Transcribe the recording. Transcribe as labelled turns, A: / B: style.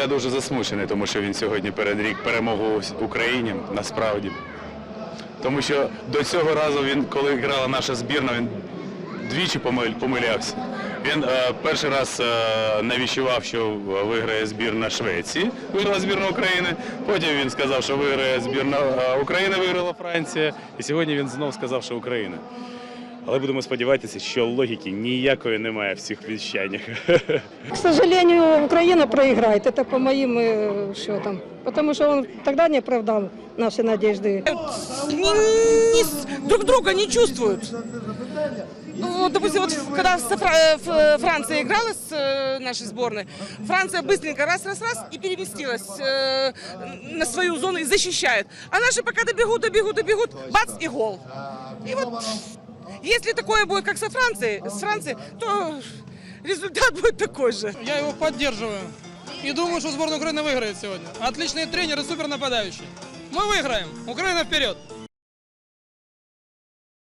A: я дуже засмучений, тому що він сьогодні передрік перемогу Україні насправді. Тому що до цього разу він, коли грала наша збірна, він двічі помилявся. Він е, перший раз е, навіщував, що виграє збірна Швеції, виграла збірна України. Потім він сказав, що виграє збірна е, України, виграла Франція. І сьогодні він знов сказав, що Україна. Але будемо сподіватися, що логіки ніякої немає в цих віщаннях.
B: К сожалению, Украина проиграет. Это по моим э, счетам. Потому что он тогда не оправдал наши надежды.
C: не- не с- друг друга не чувствуют. Ну, вот, допустим, вот когда со Фра- э, Ф- Франция играла с э, нашей сборной, Франция быстренько раз-раз-раз и переместилась э, на свою зону и защищает. А наши пока добегут, добегут, добегут, бац и гол. И вот если такое будет, как со Францией, с Францией, то результат будет такой же.
D: Я его поддерживаю. И думаю, что сборная Украины выиграет сегодня. Отличный тренер и супер нападающий. Мы выиграем. Украина вперед!